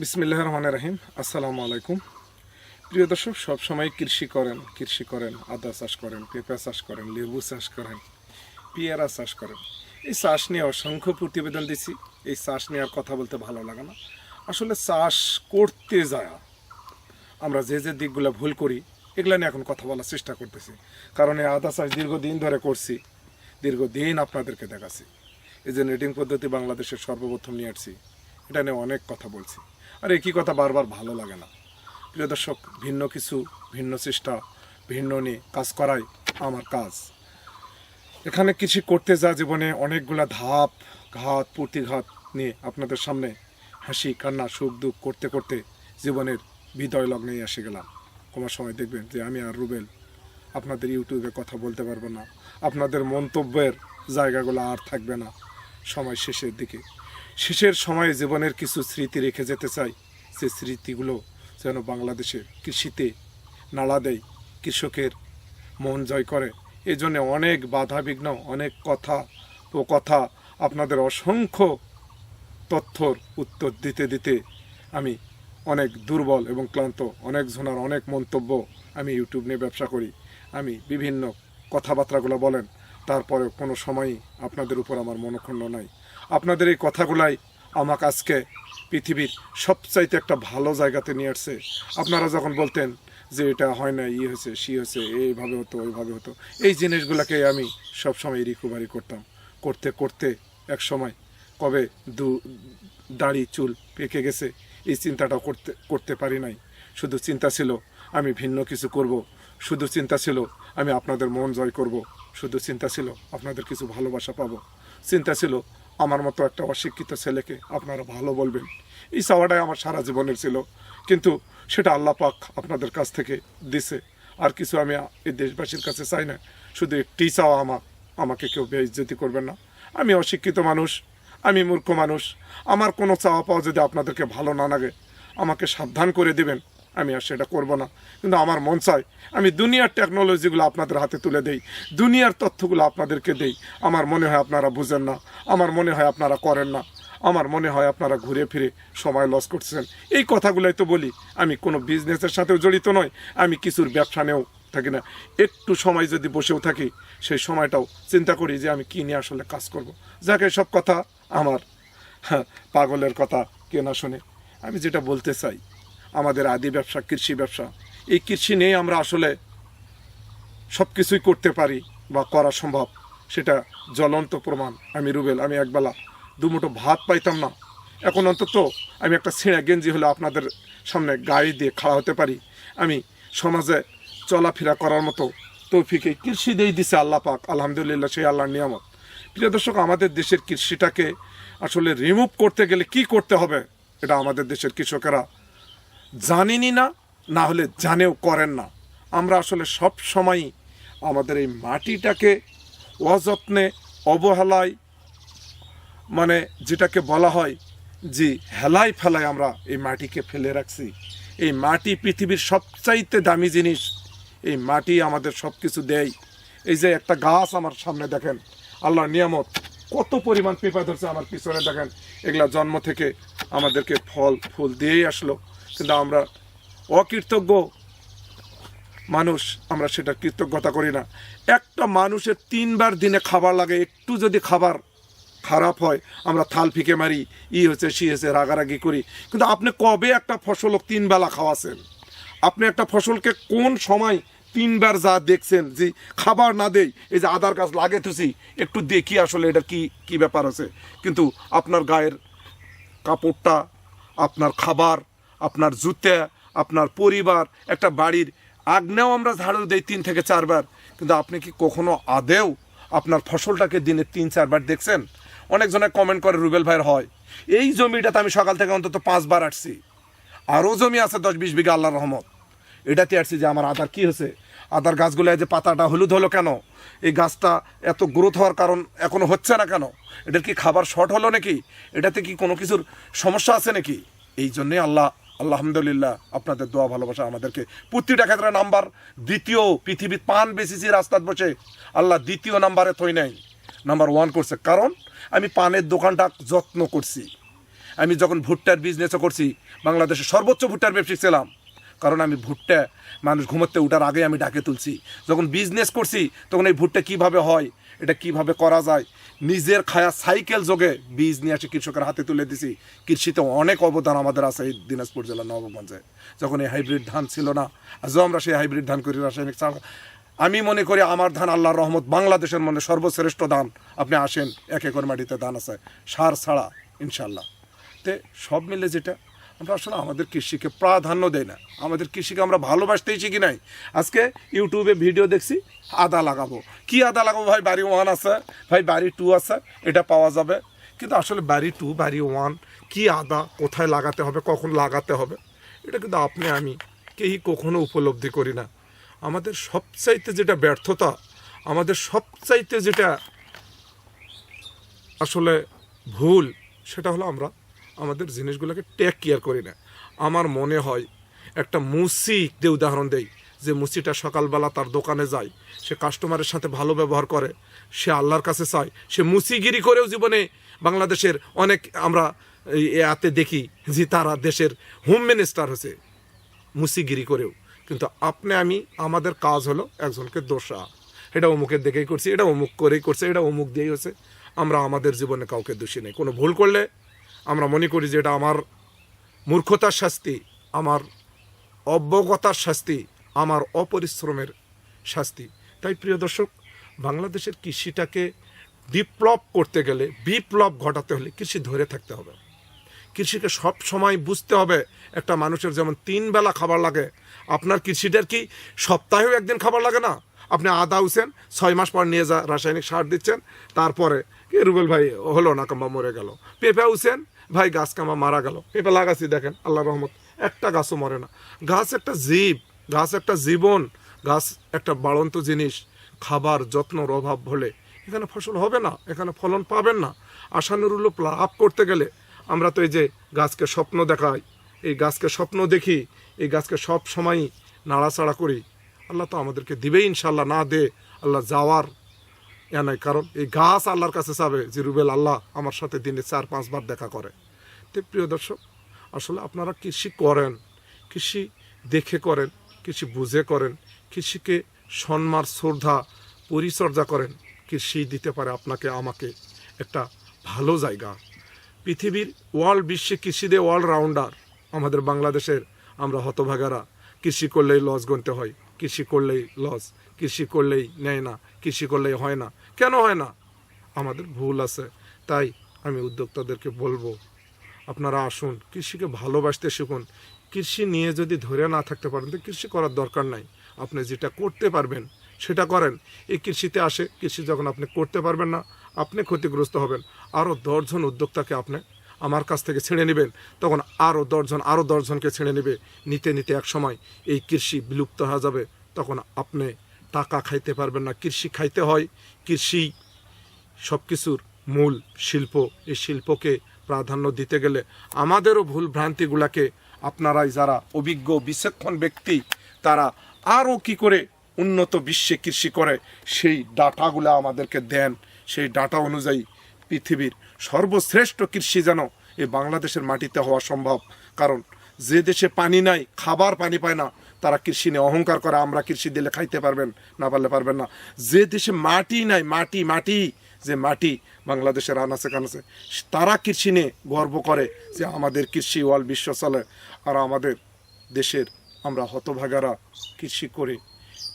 বিসমিল্লাহ রহমান রাহিম। আসসালামু আলাইকুম। প্রিয় দর্শক, সবসময় কৃষি করেন কৃষি করেন, আদা চাষ করেন, পেঁপা চাষ করেন, লেবু চাষ করেন, পেয়ারা চাষ করেন। এই চাষ নিয়ে অসংখ্য প্রতিবেদন দিছি। এই চাষ নিয়ে আর কথা বলতে ভালো লাগে না। আসলে চাষ করতে যায়। আমরা যে যে দিকগুলো ভুল করি, এগুলো নিয়ে এখন কথা বলার চেষ্টা করতেছি। কারণ এই আদা চাষ দীর্ঘদিন ধরে করছি, দীর্ঘদিন আপনাদেরকে দেখাচ্ছি। এই যে নেটিং পদ্ধতি বাংলাদেশের সর্বপ্রথম নিয়ে আসছি, এটা নিয়ে অনেক কথা বলছি। আর একই কথা, বারবার ভালো লাগে না। প্রিয় দর্শক, ভিন্ন কিছু, ভিন্ন চেষ্টা, ভিন্ন নিয়ে কাজ করাই আমার কাজ। এখানে কৃষি করতে যা জীবনে অনেকগুলা ধাপ, ঘাত, প্রতিঘাত নিয়ে আপনাদের সামনে হাসি, কান্না, সুখ, দুঃখ করতে করতে জীবনের বিদয় লগ্নেই এসে গেলাম। কোনো সময় দেখবেন যে আমি আর রুবেল আপনাদের ইউটিউবে কথা বলতে পারব না। আপনাদের মন্তব্যের জায়গাগুলো আর থাকবে না। সময় শেষের দিকে শেষের সময়ে জীবনের কিছু স্মৃতি রেখে যেতে চাই। সে স্মৃতিগুলো যেন বাংলাদেশের কৃষিতে নাড়া দেয়, কৃষকের মন জয় করে। এই জন্য অনেক বাধা বিঘ্ন অনেক কথা ও কথা আপনাদের অসংখ্য তথ্যর উত্তর দিতে দিতে আমি অনেক দুর্বল এবং ক্লান্ত, অনেক ঝোনার অনেক মন্তব্য আমি ইউটিউব নিয়ে ব্যবসা করি। আমি বিভিন্ন কথাবার্তাগুলো বলেন তারপরে কোনো সময়ই আপনাদের উপর আমার মনক্ষুণ্ণ নাই। আপনাদের এই কথাগুলাই আমাকে আজকে পৃথিবীর সবচাইতে একটা ভালো জায়গাতে নিয়ে আসছে। আপনারা যখন বলতেন যে এটা হয় না ই হয়েছে, সি হয়েছে, এইভাবে হতো, ওইভাবে হতো, এই জিনিসগুলোকে আমি সবসময় রিকভারি করতাম। করতে করতে এক সময় কবে দু, দাড়ি, চুল পেকে গেছে, এই চিন্তাটাও করতে করতে পারি নাই। শুধু চিন্তা ছিল, আমি ভিন্ন কিছু করব। শুধু চিন্তা ছিল, আমি আপনাদের মন জয় করব। শুধু চিন্তা ছিল, আপনাদের কিছু ভালোবাসা পাবো। চিন্তা ছিল আমার মতো একটা অশিক্ষিত ছেলেকে আপনারা ভালো বলবেন। এই চাওয়াটাই আমার সারা জীবনের ছিল। কিন্তু সেটা আল্লাহ পাক আপনাদের কাছ থেকে দিছে। আর কিছু আমি এই দেশবাসীর কাছে চাই না। শুধু একটি চাওয়া আমার। আমাকে কেউ বেইজ্জতি করবেন না। আমি অশিক্ষিত মানুষ। আমি মূর্খ মানুষ। আমার কোনো চাওয়া পাওয়া যদি আপনাদেরকে ভালো না লাগে, আমাকে সাবধান করে দিবেন। আমি আর সেটা করব না। কিন্তু আমার মন চায় আমি দুনিয়ার টেকনোলজিগুলো আপনাদের হাতে তুলে দেই দুনিয়ার তথ্যগুলো আপনাদেরকে দেই। আমার মনে হয় আপনারা বুঝেন না আমার মনে হয় আপনারা করেন না। আমার মনে হয় আপনারা ঘুরে ফিরে সময় লস করছেন এই কথাগুলোই তো বলি আমি কোনো বিজনেসের সাথেও জড়িত নয় আমি কিছুর ব্যবসা নেও থাকি না। একটু সময় যদি বসেও থাকি সেই সময়টাও চিন্তা করি যে আমি কী নিয়ে আসলে কাজ করব। যাকে সব কথা আমার হ্যাঁ, পাগলের কথা কে না শোনে। আমি যেটা বলতে চাই আমাদের আদি ব্যবসা, কৃষি ব্যবসা। এই কৃষি নিয়ে আমরা আসলে সব কিছুই করতে পারি বা করা সম্ভব। সেটা জ্বলন্ত প্রমাণ। আমি রুবেল, আমি একবেলা দুমুঠো ভাত পাইতাম না। এখন অন্তত আমি একটা ছিঁড়া গেঞ্জি হলে আপনাদের সামনে গায়ে দিয়ে খাড়া হতে পারি। আমি সমাজে চলাফেরা করার মতো তৌফিকে কৃষি দিয়ে দিছে আল্লাহ পাক, আলহামদুলিল্লাহ সেই আল্লাহর নিয়ামত। প্রিয় দর্শক, আমাদের দেশের কৃষিটাকে আসলে রিমুভ করতে গেলে কি করতে হবে? এটা আমাদের দেশের কৃষকেরা জানেনই না না হলে জানেও করেন না। আমরা আসলে সব সময়ই আমাদের এই মাটিটাকে অযত্নে, অবহেলায় মানে যেটাকে বলা হয় যে হেলাই ফেলায় আমরা এই মাটিকে ফেলে রাখছি। এই মাটি পৃথিবীর সবচাইতে দামি জিনিস। এই মাটি আমাদের সব কিছু দেয়। এই যে একটা গাছ আমার সামনে দেখেন, আল্লাহর নিয়ামত, কত পরিমাণ পেঁপা ধরছে আমার পিছনে দেখেন। এগুলা জন্ম থেকে আমাদেরকে ফল, ফুল দিয়েই আসলো। কিন্তু আমরা অকৃতজ্ঞ মানুষ, আমরা সেটা কৃতজ্ঞতা করি না। একটা মানুষের তিনবার দিনে খাবার লাগে, একটু যদি খাবার খারাপ হয়, আমরা থাল ফিকে মারি, ই হচ্ছে, সি হচ্ছে, রাগারাগি করি। কিন্তু আপনি কবে একটা ফসল তিন বেলা খাওয়াছেন? আপনি একটা ফসলকে কোন সময় তিনবার যা দেখছেন, যে খাবার না দেই, এই যে আদার গাছ লাগে তুছি একটু দেখি আসলে এটা কি কি ব্যাপার আছে। কিন্তু আপনার গায়ের কাপড়টা, আপনার খাবার আপনার জুতে, আপনার পরিবার, একটা বাড়ির আগ্নেও আমরা ঝাড়ু দেই তিন থেকে চারবার। কিন্তু আপনি কি কখনো আদেও আপনার ফসলটাকে দিনে তিন, চারবার দেখছেন? অনেকজনে কমেন্ট করে রুবেল ভাইয়ের হয়, এই জমিটাতে আমি সকাল থেকে অন্তত পাঁচবার আসছি আরও জমি আছে দশ, বিশ বিঘা আল্লাহ রহমত। এটাতে আসছি যে আমার আদার কি হয়েছে? আদার গাছগুলো যে পাতাটা হলুদ হলো কেন? এই গাছটা এত গ্রোথ হওয়ার কারণ এখনও হচ্ছে না কেন? এটার কি খাবার শর্ট হলো নাকি? এটাতে কি কোনো কিছুর সমস্যা আছে নাকি? এই জন্যে আল্লাহ আলহামদুলিল্লাহ, আপনাদের দোয়া, ভালোবাসা আমাদেরকে। প্রতিটা ক্ষেত্রে নাম্বার, দ্বিতীয় পৃথিবীর পান বেশিছি রাস্তায় বসে আল্লাহ দ্বিতীয় নাম্বারে থই নাই, নাম্বার ওয়ান করছে। কারণ, আমি পানের দোকানটা যত্ন করছি। আমি যখন ভুট্টার বিজনেসও করছি, বাংলাদেশের সর্বোচ্চ ভুট্টার ব্যবসায়ী ছিলাম। কারণ আমি ভুট্টা, মানুষ ঘুমোতে ওঠার আগে আমি ডাকে তুলছি। যখন বিজনেস করছি, তখন এই ভুট্টা কীভাবে হয়, এটা কীভাবে করা যায় নিজের খায়া সাইকেল যোগে বীজ নিয়ে আসে কৃষকের হাতে তুলে দিছি। কৃষিতে অনেক অবদান আমাদের আছে এই দিনাজপুর জেলার নবগঞ্জে। যখন এই হাইব্রিড ধান ছিল না, আজও আমরা সেই হাইব্রিড ধান করি, রাসায়নিক চাল আমি মনে করি আমার ধান আল্লাহর রহমত, বাংলাদেশের মনে সর্বশ্রেষ্ঠ ধান। আপনি আসেন, এক একর মাটিতে ধান আছে, সার ছাড়া ইনশাল্লাহ তে সব মিলে যেটা আমরা আসলে আমাদের কৃষিকে প্রাধান্য দেই না। আমাদের কৃষিকে আমরা ভালোবাসতেই শিখি নাই? আজকে ইউটিউবে ভিডিও দেখছি, আদা লাগাবো। কি আদা লাগাবো ভাই? বাড়ি ওয়ান আছে। ভাই, বাড়ি টু আছে। এটা পাওয়া যাবে। কিন্তু আসলে বাড়ি টু বাড়ি ওয়ান কি আদা কোথায় লাগাতে হবে, কখন লাগাতে হবে, এটা কিন্তু আপনি, আমি কেই কখনো উপলব্ধি করি না। আমাদের সবচাইতে যেটা ব্যর্থতা, আমাদের সবচাইতে যেটা আসলে ভুল, সেটা হলো আমরা আমাদের জিনিসগুলোকে টেক কেয়ার করি না। আমার মনে হয় একটা মুসি দিয়ে উদাহরণ দেই, যে মুসিটা সকালবেলা তার দোকানে যায়, সে কাস্টমারের সাথে ভালো ব্যবহার করে, সে আল্লাহর কাছে চায়, সে মুসিগিরি করেও জীবনে বাংলাদেশের অনেক আমরা এতে দেখি যে তারা দেশের হোম মিনিস্টার হয়েছে, মুসিগিরি করেও। কিন্তু আপনি আমি, আমাদের কাজ হলো একজনকে দোষা। এটা অমুকের দেখেই করছি, এটা অমুক করেই করছে, এটা অমুক দিয়েই হচ্ছে আমরা আমাদের জীবনে কাউকে দোষী নেই। কোনো ভুল করলে আমরা মনে করি যে এটা আমার মূর্খতার শাস্তি, আমার অবগতার শাস্তি, আমার অপরিশ্রমের শাস্তি। তাই প্রিয় দর্শক, বাংলাদেশের কৃষিটাকে বিপ্লব করতে গেলে, বিপ্লব ঘটাতে হলে কৃষি ধরে থাকতে হবে। কৃষিকে সব সময় বুঝতে হবে, একটা মানুষের যেমন তিন বেলা খাবার লাগে, আপনার কৃষিটার কি সপ্তাহেও একদিন খাবার লাগে না? আপনি আদা উছেন, ছয় মাস পর নিয়ে যা, রাসায়নিক সার দিচ্ছেন, তারপরে রুবেল ভাই, হলো না কামা মরে গেল। পেঁপে উছেন ভাই গাছ কামা মারা গেল। পেঁপে লাগাছি, দেখেন আল্লাহ রহমত। একটা গাছও মরে না। গাছ একটা জীব, গাছ একটা জীবন, গাছ একটা বাড়ন্ত জিনিস। খাবার যত্নর অভাব হলে এখানে ফসল হবে না, এখানে ফলন পাবেন না। আশানুরূপ লাভ করতে গেলে আমরা তো এই যে গাছকে স্বপ্ন দেখাই, এই গাছকে স্বপ্ন দেখি, এই গাছকে সব সময় নাড়াচাড়া করি। আল্লাহ তো আমাদেরকে দিবেই ইনশাল্লাহ না দে আল্লাহ যাওয়ার এ নাই, কারণ এই গাছ আল্লাহর কাছে চাবে যে রুবেল আল্লাহ আমার সাথে দিনে চার পাঁচবার দেখা করে। তো প্রিয় দর্শক, আসলে আপনারা কৃষি করেন, কৃষি দেখে করেন, কৃষি বুঝে করেন, কৃষিকে সম্মান, শ্রদ্ধা, পরিচর্যা করেন, কৃষি দিতে পারে আপনাকে, আমাকে একটা ভালো জায়গা। পৃথিবীর ওয়ার্ল্ড বিশ্বে কৃষিতে অলরাউন্ডার আমাদের বাংলাদেশের আমরা হতভাগারা, কৃষি করলেই লস গুনতে হয়, কৃষি করলেই লস কৃষি করলেই নেয় না, কৃষি করলেই হয় না কেন হয় না? আমাদের ভুল আছে। তাই আমি উদ্যোক্তাদেরকে বলব, আপনারা আসুন, কৃষিকে ভালোবাসতে শিখুন। কৃষি নিয়ে যদি ধরে না থাকতে পারেন, তো কৃষি করার দরকার নাই। আপনি যেটা করতে পারবেন, সেটা করেন। এই কৃষিতে আসে, কৃষি যখন আপনি করতে পারবেন না, আপনি ক্ষতিগ্রস্ত হবেন। আরও দশজন উদ্যোক্তাকে আপনি আমার কাছ থেকে ছেড়ে নেবেন। তখন আরও দশজন আরও দশজনকে ছেড়ে নেবে। নিতে নিতে এক সময় এই কৃষি বিলুপ্ত হয়ে যাবে। তখন আপনি টাকা খাইতে পারবেন না। কৃষি খাইতে হয়। কৃষি সব কিছুর মূল শিল্প। এই শিল্পকে প্রাধান্য দিতে গেলে আমাদেরও ভুল ভ্রান্তিগুলাকে আপনারাই যারা অভিজ্ঞ, বিচক্ষণ ব্যক্তি, তারা আরও কি করে উন্নত বিশ্বে কৃষি করে, সেই ডাটাগুলো আমাদেরকে দেন। সেই ডাটা অনুযায়ী পৃথিবীর সর্বশ্রেষ্ঠ কৃষি যেন এই বাংলাদেশের মাটিতে হওয়া সম্ভব। কারণ যে দেশে পানি নাই, খাবার পানি পায় না তারা কৃষি নিয়ে অহংকার করে, আমরা কৃষি দিলে খাইতে পারবেন, না পারলে পারবেন না। যে দেশে মাটি নাই, মাটি মাটি, যে মাটি বাংলাদেশের আনাচে কানাচে তারা কৃষি নিয়ে গর্ব করে যে আমাদের কৃষি ওয়াল বিশ্ব চলে। আর আমাদের দেশের আমরা হতভাগারা কৃষি করে,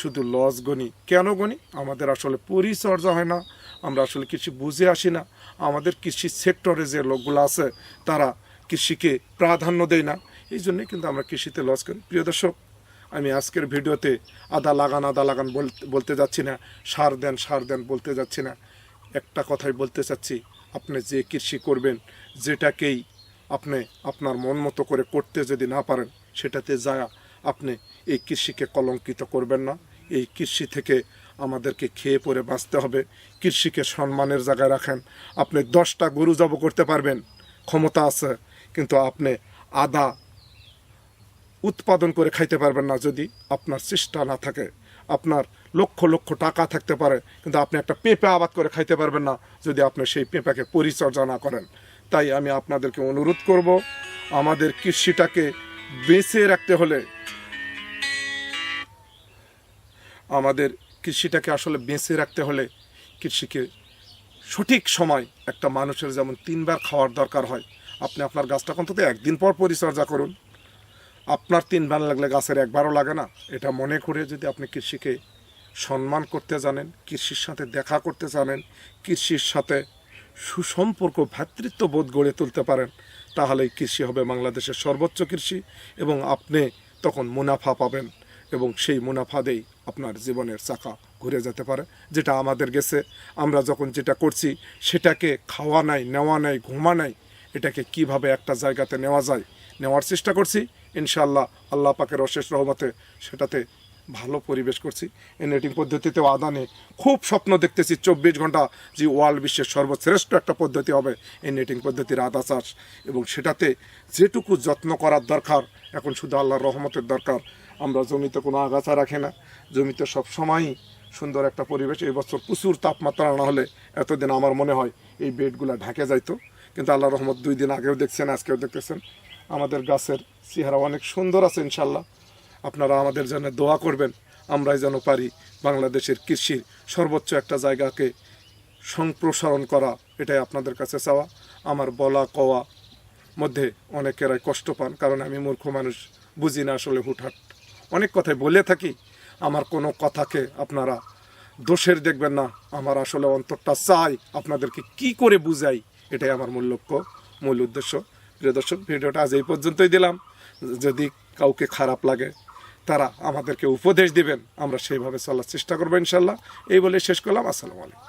শুধু লস গনি। কেন গনি? আমাদের আসলে পরিচর্যা হয় না, আমরা আসলে কৃষি বুঝে আসি না। আমাদের কৃষি সেক্টরে যে লোকগুলো আছে, তারা কৃষিকে প্রাধান্য দেয় না। এই জন্যই কিন্তু আমরা কৃষিতে লস করি। প্রিয় দর্শক আমি আজকের ভিডিওতে আদা লাগান আদা লাগান বলতে যাচ্ছি না, সার দেন সার দেন বলতে যাচ্ছি না। একটা কথাই বলতে চাচ্ছি, আপনি যে কৃষি করবেন, যেটাকেই আপনি আপনার মন মতো করে করতে যদি না পারেন, সেটাতে যায় আপনি এই কৃষিকে কলঙ্কিত করবেন না। এই কৃষি থেকে আমাদেরকে খেয়ে পরে বাঁচতে হবে। কৃষিকে সম্মানের জায়গায় রাখেন। আপনি দশটা গরু জব করতে পারবেন, ক্ষমতা আছে, কিন্তু আপনি আদা উৎপাদন করে খাইতে পারবেন না যদি আপনার চেষ্টা না থাকে। আপনার লক্ষ লক্ষ টাকা থাকতে পারে, কিন্তু আপনি একটা পেঁপে আবাদ করে খাইতে পারবেন না যদি আপনি সেই পেঁপাকে পরিচর্যা না করেন। তাই আমি আপনাদেরকে অনুরোধ করব, আমাদের কৃষিটাকে বেঁচে রাখতে হলে আমাদের কৃষিটাকে আসলে বেঁচে রাখতে হলে কৃষিকে সঠিক সময় একটা মানুষের যেমন তিনবার খাওয়ার দরকার হয়, আপনি আপনার গাছটা অন্তত একদিন পর পরিচর্যা করুন। আপনার তিন তিনবার লাগলে গাছের একবারও লাগে না। এটা মনে করে যদি আপনি কৃষিকে সম্মান করতে জানেন, কৃষির সাথে দেখা করতে জানেন, কৃষির সাথে সুসম্পর্ক ভ্রাতৃত্ববোধ গড়ে তুলতে পারেন, তাহলেই কৃষি হবে বাংলাদেশের সর্বোচ্চ কৃষি এবং আপনি তখন মুনাফা পাবেন এবং সেই মুনাফা দেই আপনার জীবনের চাকা ঘুরে যেতে পারে। যেটা আমাদের গেছে, আমরা যখন যেটা করছি, সেটাকে খাওয়া নাই, নেওয়া নাই, ঘুমা নাই, এটাকে কীভাবে একটা জায়গাতে নেওয়া যায়, নেওয়ার চেষ্টা করছি। ইনশাআল্লাহ আল্লাহ পাকের অশেষ রহমতে সেটাতে ভালো পরিবেশ করছি। এই নেটিং পদ্ধতিতেও আদানে খুব স্বপ্ন দেখতেছি, চব্বিশ ঘণ্টা যে ওয়ার্ল্ড বিশ্বের সর্বশ্রেষ্ঠ একটা পদ্ধতি হবে এই নেটিং পদ্ধতির আদা চাষ। এবং সেটাতে যেটুকু যত্ন করার দরকার, এখন শুধু আল্লাহর রহমতের দরকার, আমরা জমিতে কোনো আগাছা রাখি না। জমিতে সব সময়ই সুন্দর একটা পরিবেশ। এই বছর প্রচুর তাপমাত্রা না হলে এতদিন আমার মনে হয় এই বেডগুলো ঢাকে যাইতো। কিন্তু আল্লাহ রহমত দুই দিন আগেও দেখছেন, আজকেও দেখতেছেন। আমাদের গাছের চেহারা অনেক সুন্দর আছে ইনশাল্লাহ। আপনারা আমাদের জন্য দোয়া করবেন, আমরাই যেন পারি বাংলাদেশের কৃষির সর্বোচ্চ একটা জায়গাকে সম্প্রসারণ করা, এটাই আপনাদের কাছে চাওয়া। আমার বলা কওয়া মধ্যে অনেকেরাই কষ্ট পান, কারণ আমি মূর্খ মানুষ, বুঝি না আসলে হুটহাট। অনেক কথাই বলে থাকি, আমার কোনো কথাকে আপনারা দোষের দেখবেন না, আমার আসলে অন্তরটা চাই আপনাদেরকে কি করে বুঝাই, এটাই আমার মূল লক্ষ্য, মূল উদ্দেশ্য। প্রিয় দর্শক, ভিডিওটা আজ এই পর্যন্তই দিলাম। যদি কাউকে খারাপ লাগে, তারা আমাদেরকে উপদেশ দিবেন। আমরা সেইভাবে চলার চেষ্টা করব ইনশাল্লাহ। এই বলে শেষ করলাম। আসসালামু আলাইকুম।